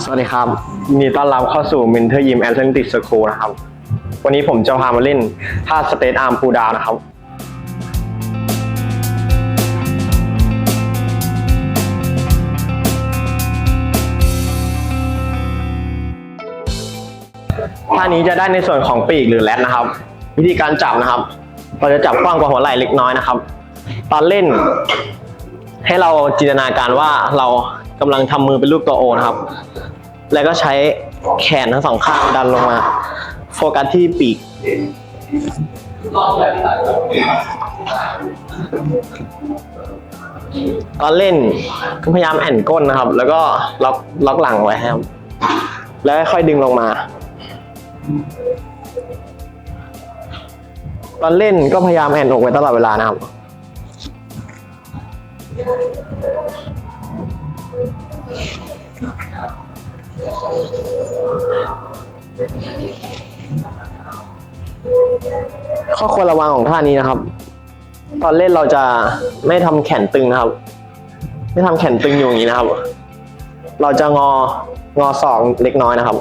สวัสดีครับยินดีต้อนรับเข้าสู่ Mentor Gym and Athletic School นะครับ วันนี้ผมจะพามาเล่นท่าสเตทอาร์มพูดาวนะครับ ท่านี้จะได้ในส่วนของปีกหรือแรดนะครับ วิธีการจับนะครับ เราจะจับกว้างกว่าหัวไหล่เล็กน้อยนะครับ ตอนเล่นให้เราจินตนาการว่าเรา กำลังทำมือเป็นรูปตัวโอนะครับ แล้วก็ใช้แขนทั้งสองข้างดันลงมา โฟกัสที่ปีก ตอนเล่นก็พยายามแอนก้นนะครับ แล้วก็ล็อกล็อกหลังไว้ครับ แล้วค่อยดึงลงมา ตอนเล่นก็พยายามแอนอกไว้ตลอดเวลานะครับ ข้อควรระวังของท่านี้นะครับ ตอนเล่นเราจะไม่ทำแขนตึงนะครับ ไม่ทำแขนตึงอยู่อย่างนี้นะครับ เราจะงองอศอกเล็กน้อยนะครับ